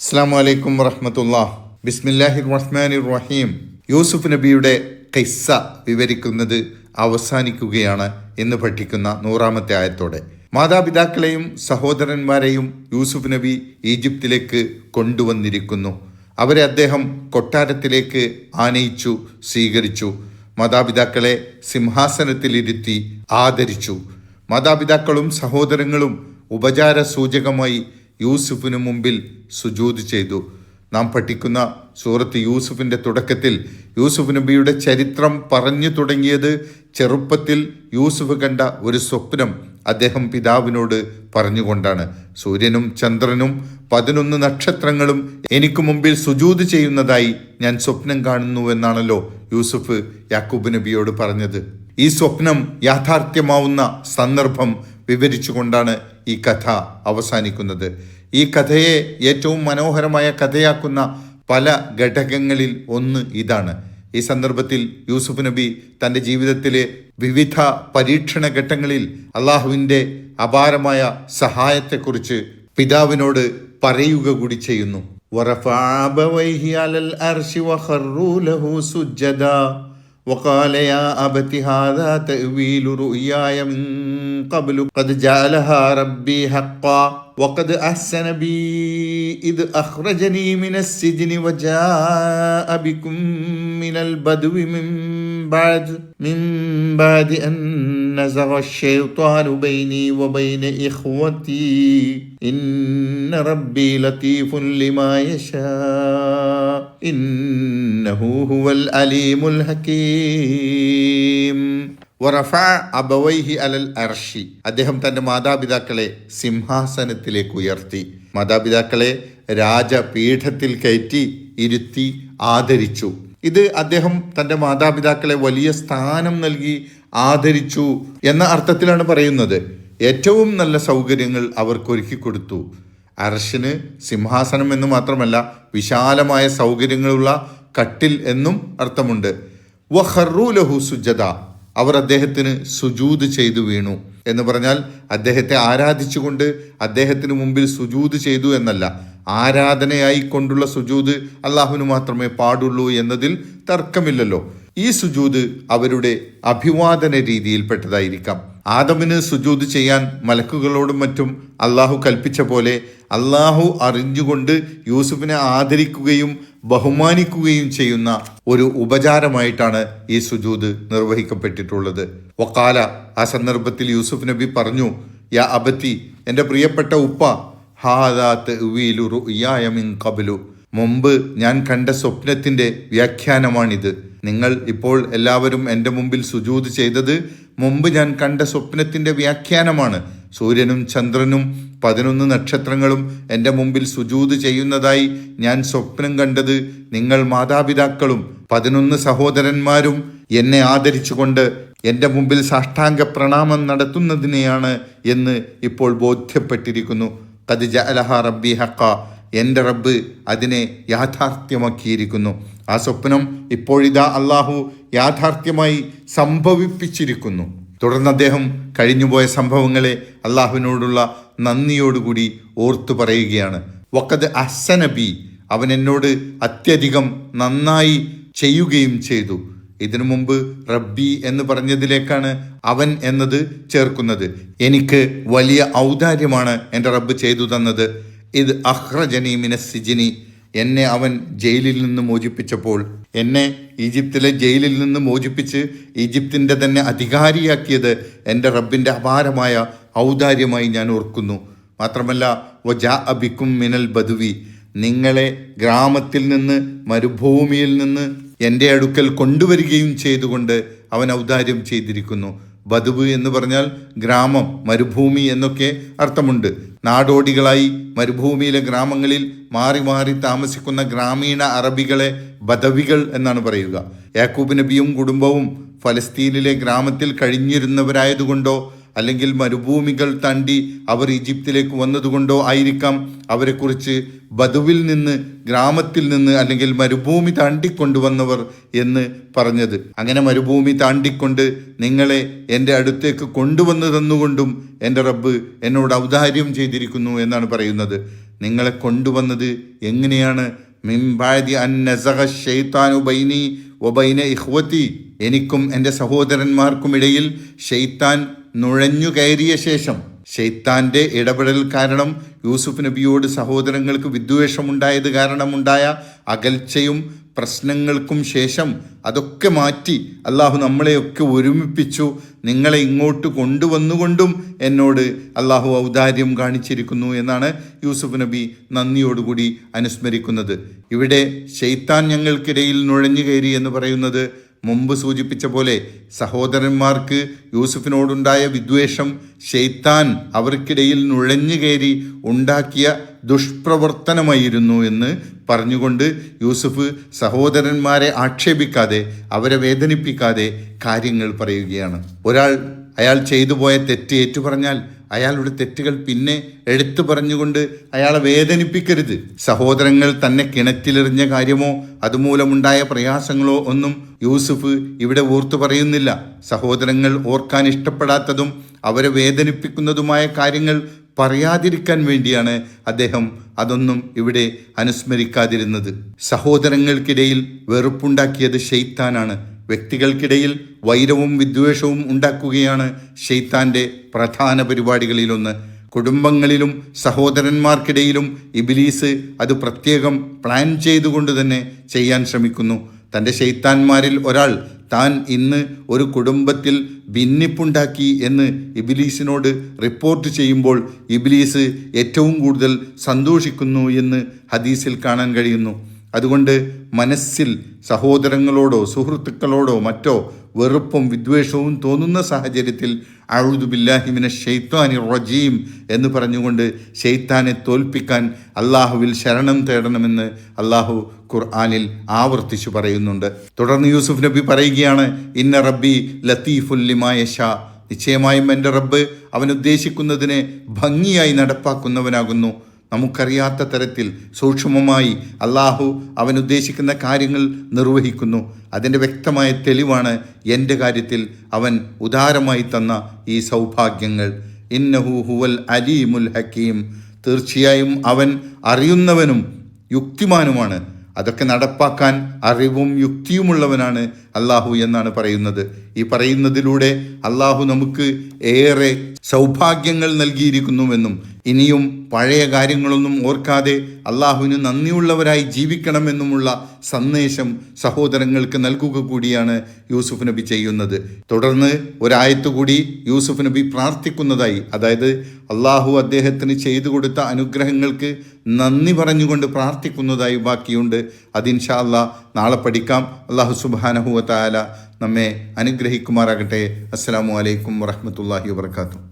അസ്സാം വലൈക്കും വറഹമത്തുള്ള. ബിസ്മില്ലാഹിർ റഹ്മാൻ റഹീം. യൂസുഫ് നബിയുടെ കിസ്സ വിവരിക്കുന്നത് അവസാനിക്കുകയാണ് എന്ന് പഠിക്കുന്ന നൂറാമത്തെ ആയത്തോടെ. മാതാപിതാക്കളെയും സഹോദരന്മാരെയും യൂസുഫ് നബി ഈജിപ്തിലേക്ക് കൊണ്ടുവന്നിരിക്കുന്നു. അവരെ അദ്ദേഹം കൊട്ടാരത്തിലേക്ക് ആനയിച്ചു സ്വീകരിച്ചു. മാതാപിതാക്കളെ സിംഹാസനത്തിലിരുത്തി ആദരിച്ചു. മാതാപിതാക്കളും സഹോദരങ്ങളും ഉപചാര സൂചകമായി യൂസുഫിനു മുമ്പിൽ സുജൂത് ചെയ്തു. നാം പഠിക്കുന്ന സൂറത്ത് യൂസുഫിന്റെ തുടക്കത്തിൽ യൂസുഫ് നബിയുടെ ചരിത്രം പറഞ്ഞു തുടങ്ങിയത് ചെറുപ്പത്തിൽ യൂസുഫ് കണ്ട ഒരു സ്വപ്നം അദ്ദേഹം പിതാവിനോട് പറഞ്ഞുകൊണ്ടാണ്. സൂര്യനും ചന്ദ്രനും പതിനൊന്ന് നക്ഷത്രങ്ങളും എനിക്ക് മുമ്പിൽ സുജൂത് ചെയ്യുന്നതായി ഞാൻ സ്വപ്നം കാണുന്നുവെന്നാണല്ലോ യൂസുഫ് യാക്കൂബ് നബിയോട് പറഞ്ഞത്. ഈ സ്വപ്നം യാഥാർത്ഥ്യമാവുന്ന സന്ദർഭം വിവരിച്ചുകൊണ്ടാണ് ഈ കഥ അവസാനിക്കുന്നത്. ഈ കഥയെ ഏറ്റവും മനോഹരമായ കഥയാക്കുന്ന പല ഘടകങ്ങളിൽ ഒന്ന് ഇതാണ് ഈ സന്ദർഭത്തിൽ യൂസുഫ് നബി തൻ്റെ ജീവിതത്തിലെ വിവിധ പരീക്ഷണ ഘട്ടങ്ങളിൽ അള്ളാഹുവിൻ്റെ അപാരമായ സഹായത്തെക്കുറിച്ച് പിതാവിനോട് പറയുക കൂടി ചെയ്യുന്നു وَرَفَعَ أَبَوَيْهِ عَلَى الْأَرْشِ وَخَرُّوا لَهُ سُجَّدًا وقال يا أبت هذا تأويل رؤياي من قبل قد جعلها ربي حقا وقد أحسن بي إذ أخرجني من السجن وجاء بكم من البدو من بعد من بعد أن نزغ الشيطان بيني وبين إخوتي. إن ربي لطيف لما يشاء إنه هو العليم الحكيم. അബവൈഹി അലൽ അർഷി. അദ്ദേഹം തന്റെ മാതാപിതാക്കളെ സിംഹാസനത്തിലേക്ക് ഉയർത്തി. മാതാപിതാക്കളെ രാജപീഠത്തിൽ കയറ്റി ഇരുത്തി ആദരിച്ചു. ഇത് അദ്ദേഹം തന്റെ മാതാപിതാക്കളെ വലിയ സ്ഥാനം നൽകി ആദരിച്ചു എന്ന അർത്ഥത്തിലാണ് പറയുന്നത്. ഏറ്റവും നല്ല സൗകര്യങ്ങൾ അവർക്ക് ഒരുക്കി കൊടുത്തു. അർഷിന് സിംഹാസനം എന്ന് മാത്രമല്ല വിശാലമായ സൗകര്യങ്ങളുള്ള കട്ടിൽ എന്നും അർത്ഥമുണ്ട്. വഹറു ലഹു സുജദ. അവർ അദ്ദേഹത്തിന് സുജൂത് ചെയ്തു വീണു എന്ന് പറഞ്ഞാൽ അദ്ദേഹത്തെ ആരാധിച്ചുകൊണ്ട് അദ്ദേഹത്തിന് മുമ്പിൽ സുജൂത് ചെയ്തു എന്നല്ല. ആരാധനയായി കൊണ്ടുള്ള സുജൂത് അള്ളാഹുവിന് മാത്രമേ പാടുള്ളൂ എന്നതിൽ തർക്കമില്ലല്ലോ. ഈ സുജൂത് അവരുടെ അഭിവാദന രീതിയിൽപ്പെട്ടതായിരിക്കാം ആദമിന് സുജൂത് ചെയ്യാൻ മലക്കുകളോടും മറ്റും അള്ളാഹു കൽപ്പിച്ച പോലെ അള്ളാഹു അറിഞ്ഞുകൊണ്ട് യൂസുഫിനെ ആദരിക്കുകയും ബഹുമാനിക്കുകയും ചെയ്യുന്ന ഒരു ഉപചാരമായിട്ടാണ് ഈ സുജൂത് നിർവഹിക്കപ്പെട്ടിട്ടുള്ളത്. വക്കാല ആ സന്ദർഭത്തിൽ യൂസുഫ് നബി പറഞ്ഞു യാ അബത്തി എന്റെ പ്രിയപ്പെട്ട ഉപ്പ ഹാദാത്ത് കബലു മുമ്പ് ഞാൻ കണ്ട സ്വപ്നത്തിന്റെ വ്യാഖ്യാനമാണിത്. നിങ്ങൾ ഇപ്പോൾ എല്ലാവരും എന്റെ മുമ്പിൽ സുജൂത് ചെയ്തത് മുമ്പ് ഞാൻ കണ്ട സ്വപ്നത്തിന്റെ വ്യാഖ്യാനമാണ്. സൂര്യനും ചന്ദ്രനും പതിനൊന്ന് നക്ഷത്രങ്ങളും എന്റെ മുമ്പിൽ സുജൂത് ചെയ്യുന്നതായി ഞാൻ സ്വപ്നം കണ്ടത് നിങ്ങൾ മാതാപിതാക്കളും പതിനൊന്ന് സഹോദരന്മാരും എന്നെ ആദരിച്ചുകൊണ്ട് എന്റെ മുമ്പിൽ സാഷ്ടാംഗ പ്രണാമം നടത്തുന്നതിനെയാണ് എന്ന് ഇപ്പോൾ ബോധ്യപ്പെട്ടിരിക്കുന്നു. കദിജ അലഹ റബ്ബി ഹക്ക എന്റെ റബ്ബ് അതിനെ യാഥാർത്ഥ്യമാക്കിയിരിക്കുന്നു. ആ സ്വപ്നം ഇപ്പോഴിതാ അള്ളാഹു യാഥാർത്ഥ്യമായി സംഭവിപ്പിച്ചിരിക്കുന്നു. തുടർന്ന് അദ്ദേഹം കഴിഞ്ഞുപോയ സംഭവങ്ങളെ അള്ളാഹുവിനോടുള്ള നന്ദിയോടുകൂടി ഓർത്തു പറയുകയാണ്. വക്കത് അസനബി അവൻ എന്നോട് അത്യധികം നന്നായി ചെയ്യുകയും ചെയ്തു. ഇതിനു മുമ്പ് റബ്ബി എന്ന് പറഞ്ഞതിലേക്കാണ് അവൻ എന്നത് ചേർക്കുന്നത്. എനിക്ക് വലിയ ഔദാര്യമാണ് എന്റെ റബ്ബ് ചെയ്തു തന്നത്. ഇത് അഹ്റജനി മിനസിജിനി എന്നെ അവൻ ജയിലിൽ നിന്ന് മോചിപ്പിച്ചപ്പോൾ എന്നെ ഈജിപ്തിലെ ജയിലിൽ നിന്ന് മോചിപ്പിച്ച് ഈജിപ്തിന്റെ തന്നെ അധികാരിയാക്കിയത് എന്റെ റബ്ബിന്റെ അപാരമായ ഔദാര്യമായി ഞാൻ ഓർക്കുന്നു. മാത്രമല്ല വജാ അബിക്കും മിനൽ ബദുവി നിങ്ങളെ ഗ്രാമത്തിൽ നിന്ന് മരുഭൂമിയിൽ നിന്ന് എന്റെ അടുക്കൽ കൊണ്ടുവരികയും ചെയ്തുകൊണ്ട് അവൻ ഔദാര്യം ചെയ്തിരിക്കുന്നു. ബദുവ് എന്ന് പറഞ്ഞാൽ ഗ്രാമം മരുഭൂമി എന്നൊക്കെ അർത്ഥമുണ്ട്. നാടോടികളായി മരുഭൂമിയിലെ ഗ്രാമങ്ങളിൽ മാറി മാറി താമസിക്കുന്ന ഗ്രാമീണ അറബികളെ ബദവികൾ എന്നാണ് പറയുക. യാക്കൂബ് നബിയും കുടുംബവും ഫലസ്തീനിലെ ഗ്രാമത്തിൽ കഴിഞ്ഞിരുന്നവരായതുകൊണ്ടോ അല്ലെങ്കിൽ മരുഭൂമികൾ താണ്ടി അവർ ഈജിപ്തിലേക്ക് വന്നതുകൊണ്ടോ ആയിരിക്കാം അവരെക്കുറിച്ച് ബദുവിൽ നിന്ന് ഗ്രാമത്തിൽ നിന്ന് അല്ലെങ്കിൽ മരുഭൂമി താണ്ടിക്കൊണ്ടുവന്നവർ എന്ന് പറഞ്ഞത്. അങ്ങനെ മരുഭൂമി താണ്ടിക്കൊണ്ട് നിങ്ങളെ എന്റെ അടുത്തേക്ക് കൊണ്ടുവന്നു തന്നുകൊണ്ടും എന്റെ റബ്ബ് എന്നോട് ഔദാര്യം ചെയ്തിരിക്കുന്നു എന്നാണ് പറയുന്നത്. നിങ്ങളെ കൊണ്ടുവന്നത് എങ്ങനെയാണ്? അൻ നസഹ ബൈനി ഇഹ്വത്തി എനിക്കും എന്റെ സഹോദരന്മാർക്കുമിടയിൽ ഷെയ്ത്താൻ നുഴഞ്ഞു കയറിയ ശേഷം ഷെയ്ത്താന്റെ ഇടപെടൽ കാരണം യൂസുഫ് നബിയോട് സഹോദരങ്ങൾക്ക് വിദ്വേഷമുണ്ടായത് കാരണമുണ്ടായ അകൽച്ചയും പ്രശ്നങ്ങൾക്കും ശേഷം അതൊക്കെ മാറ്റി അള്ളാഹു നമ്മളെയൊക്കെ ഒരുമിപ്പിച്ചു നിങ്ങളെ ഇങ്ങോട്ട് കൊണ്ടുവന്നുകൊണ്ടും എന്നോട് അള്ളാഹു ഔദാര്യം കാണിച്ചിരിക്കുന്നു എന്നാണ് യൂസുഫ് നബി നന്ദിയോടുകൂടി അനുസ്മരിക്കുന്നത്. ഇവിടെ ഷെയ്ത്താൻ ഞങ്ങൾക്കിടയിൽ നുഴഞ്ഞു കയറി എന്ന് പറയുന്നത് മുമ്പ് സൂചിപ്പിച്ച പോലെ സഹോദരന്മാർക്ക് യൂസുഫിനോടുണ്ടായ വിദ്വേഷം ഷെയ്ത്താൻ അവർക്കിടയിൽ നുഴഞ്ഞു കയറി ഉണ്ടാക്കിയ ദുഷ്പ്രവർത്തനമായിരുന്നു എന്ന് പറഞ്ഞുകൊണ്ട് യൂസുഫ് സഹോദരന്മാരെ ആക്ഷേപിക്കാതെ അവരെ വേദനിപ്പിക്കാതെ കാര്യങ്ങൾ പറയുകയാണ്. ഒരാൾ അയാൾ ചെയ്തു പോയ തെറ്റ് ഏറ്റുപറഞ്ഞാൽ അയാളുടെ തെറ്റുകൾ പിന്നെ എടുത്തു പറഞ്ഞുകൊണ്ട് അയാളെ വേദനിപ്പിക്കരുത്. സഹോദരങ്ങൾ തന്നെ കിണറ്റിലെറിഞ്ഞ കാര്യമോ അതുമൂലമുണ്ടായ പ്രയാസങ്ങളോ ഒന്നും യൂസുഫ് ഇവിടെ ഓർത്തു പറയുന്നില്ല. സഹോദരങ്ങൾ ഓർക്കാൻ ഇഷ്ടപ്പെടാത്തതും അവരെ വേദനിപ്പിക്കുന്നതുമായ കാര്യങ്ങൾ പറയാതിരിക്കാൻ വേണ്ടിയാണ് അദ്ദേഹം അതൊന്നും ഇവിടെ അനുസ്മരിക്കാതിരുന്നത്. സഹോദരങ്ങൾക്കിടയിൽ വെറുപ്പുണ്ടാക്കിയത് ഷെയ്ത്താനാണ് വ്യക്തികൾക്കിടയിൽ വൈരവും വിദ്വേഷവും ഉണ്ടാക്കുകയാണ് ഷെയ്ത്താന്റെ പ്രധാന പരിപാടികളിലൊന്ന്. കുടുംബങ്ങളിലും സഹോദരന്മാർക്കിടയിലും ഇബിലീസ് അത് പ്രത്യേകം പ്ലാൻ ചെയ്തുകൊണ്ട് തന്നെ ചെയ്യാൻ ശ്രമിക്കുന്നു. തന്റെ ശൈത്താന്മാരിൽ ഒരാൾ താൻ ഇന്ന് ഒരു കുടുംബത്തിൽ ഭിന്നിപ്പുണ്ടാക്കി എന്ന് ഇബിലീസിനോട് റിപ്പോർട്ട് ചെയ്യുമ്പോൾ ഇബിലീസ് ഏറ്റവും കൂടുതൽ സന്തോഷിക്കുന്നു എന്ന് ഹദീസിൽ കാണാൻ കഴിയുന്നു. അതുകൊണ്ട് മനസ്സിൽ സഹോദരങ്ങളോടോ സുഹൃത്തുക്കളോടോ മറ്റോ വെറുപ്പും വിദ്വേഷവും തോന്നുന്ന സാഹചര്യത്തിൽ അഴുദുബില്ലാഹിമിനെ ഷെയ്ത്താനി റജീം എന്ന് പറഞ്ഞുകൊണ്ട് ഷെയ്ത്താനെ തോൽപ്പിക്കാൻ അള്ളാഹുവിൽ ശരണം തേടണമെന്ന് അള്ളാഹു ഖുർആാനിൽ ആവർത്തിച്ചു പറയുന്നുണ്ട്. തുടർന്ന് യൂസുഫ് നബി പറയുകയാണ് ഇന്ന റബ്ബി ലത്തീഫുല്ലിമായ ഷാ നിശ്ചയമായും എന്റെ റബ്ബ് അവൻ ഉദ്ദേശിക്കുന്നതിനെ ഭംഗിയായി നടപ്പാക്കുന്നവനാകുന്നു. നമുക്കറിയാത്ത തരത്തിൽ സൂക്ഷ്മമായി അള്ളാഹു അവൻ ഉദ്ദേശിക്കുന്ന കാര്യങ്ങൾ നിർവഹിക്കുന്നു. അതിന്റെ വ്യക്തമായ തെളിവാണ് എന്റെ കാര്യത്തിൽ അവൻ ഉദാരമായി തന്ന ഈ സൗഭാഗ്യങ്ങൾ. ഇന്നഹു ഹുവൽ അലീമുൽ ഹക്കീം. തീർച്ചയായും അവൻ അറിയുന്നവനും യുക്തിമാനുമാണ്. അതൊക്കെ നടപ്പാക്കാൻ അറിവും യുക്തിയുമുള്ളവനാണ് അള്ളാഹു എന്നാണ് പറയുന്നത്. ഈ പറയുന്നതിലൂടെ അള്ളാഹു നമുക്ക് ഏറെ സൗഭാഗ്യങ്ങൾ നൽകിയിരിക്കുന്നുവെന്നും ഇനിയും പഴയ കാര്യങ്ങളൊന്നും ഓർക്കാതെ അള്ളാഹുവിന് നന്ദിയുള്ളവരായി ജീവിക്കണമെന്നുമുള്ള സന്ദേശം സഹോദരങ്ങൾക്ക് നൽകുക കൂടിയാണ് യൂസുഫ് നബി ചെയ്യുന്നത്. തുടർന്ന് ഒരായത്ത് കൂടി യൂസുഫ് നബി പ്രാർത്ഥിക്കുന്നതായി അതായത് അള്ളാഹു അദ്ദേഹത്തിന് ചെയ്തു കൊടുത്ത അനുഗ്രഹങ്ങൾക്ക് നന്ദി പറഞ്ഞുകൊണ്ട് പ്രാർത്ഥിക്കുന്നതായി ബാക്കിയുണ്ട്. അതിൻഷാ അല്ലാ നാളെ പഠിക്കാം. അള്ളാഹു സുബാനഹുവ താല നമ്മെ അനുഗ്രഹിക്കുമാറാകട്ടെ. അസ്സാം വലൈക്കും വറഹമത്തല്ലാഹി വാത്തു